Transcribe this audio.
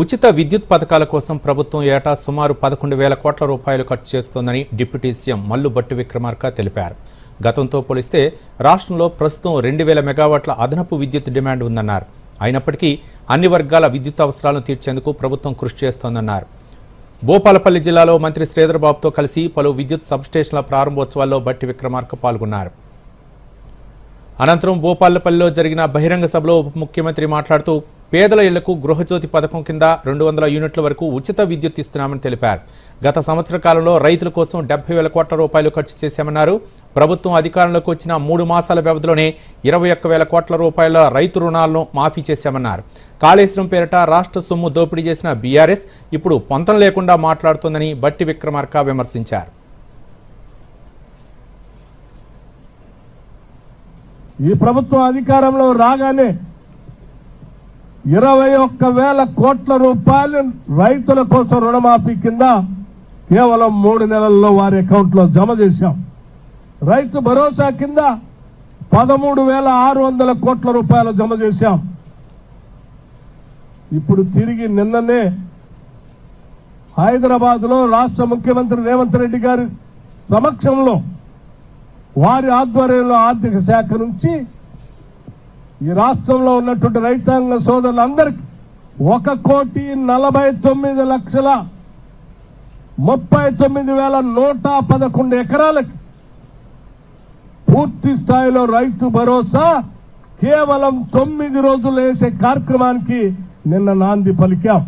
ఉచిత విద్యుత్ పథకాల కోసం ప్రభుత్వం ఏటా సుమారు పదకొండు వేల కోట్ల రూపాయలు ఖర్చు చేస్తోందని డిప్యూటీ సీఎం మల్లు భట్టి విక్రమార్క తెలిపారు. గతంతో పోలిస్తే రాష్ట్రంలో ప్రస్తుతం రెండు వేల మెగావాట్ల అదనపు విద్యుత్ డిమాండ్ ఉందన్నారు. అయినప్పటికీ అన్ని వర్గాల విద్యుత్ అవసరాలను తీర్చేందుకు ప్రభుత్వం కృషి చేస్తోందన్నారు. భూపాలపల్లి జిల్లాలో మంత్రి శ్రీధర్బాబుతో కలిసి పలు విద్యుత్ సబ్స్టేషన్ల ప్రారంభోత్సవాల్లో భట్టి విక్రమార్క పాల్గొన్నారు. అనంతరం భూపాలపల్లిలో జరిగిన బహిరంగ సభలో ఉప ముఖ్యమంత్రి మాట్లాడుతూ పేదల ఇళ్ళకు గృహజ్యోతి పథకం కింద రెండు వందల యూనిట్ల వరకు ఉచిత విద్యుత్ ఇస్తున్నామని తెలిపారు. గత సంవత్సర కాలంలో రైతుల కోసం డెబ్బై వేల కోట్ల రూపాయలు ఖర్చు చేశామన్నారు. ప్రభుత్వం అధికారంలోకి వచ్చిన మూడు మాసాల వ్యవధిలోనే ఇరవై ఒక్క వేల కోట్ల రూపాయల రైతు రుణాలను మాఫీ చేశామన్నారు. కాళేశ్వరం పేరిట రాష్ట్ర సొమ్ము దోపిడీ చేసిన బీఆర్ఎస్ ఇప్పుడు పొంతం లేకుండా మాట్లాడుతోందని బట్టి విక్రమార్క విమర్శించారు. ఈ ప్రభుత్వం అధికారంలో రాగానే ఇరవై ఒక్క వేల కోట్ల రూపాయలు రైతుల కోసం రుణమాఫీ కింద కేవలం మూడు నెలల్లో వారి అకౌంట్లో జమ చేశాం. రైతు భరోసా కింద పదమూడు వేల ఆరు వందల కోట్ల రూపాయలు జమ చేశాం. ఇప్పుడు తిరిగి నిన్ననే హైదరాబాద్లో రాష్ట్ర ముఖ్యమంత్రి రేవంత్ రెడ్డి గారి సమక్షంలో వారి ఆధ్వర్యంలో ఆర్థిక శాఖ నుంచి ఈ రాష్ట్రంలో ఉన్నటువంటి రైతాంగ సోదరులందరికీ ఒక కోటి నలభై తొమ్మిది లక్షల ముప్పై తొమ్మిది వేల నూట పదకొండు ఎకరాలకి పూర్తి స్థాయిలో రైతు భరోసా కేవలం తొమ్మిది రోజులు వేసే కార్యక్రమానికి నిన్న నాంది పలికాం.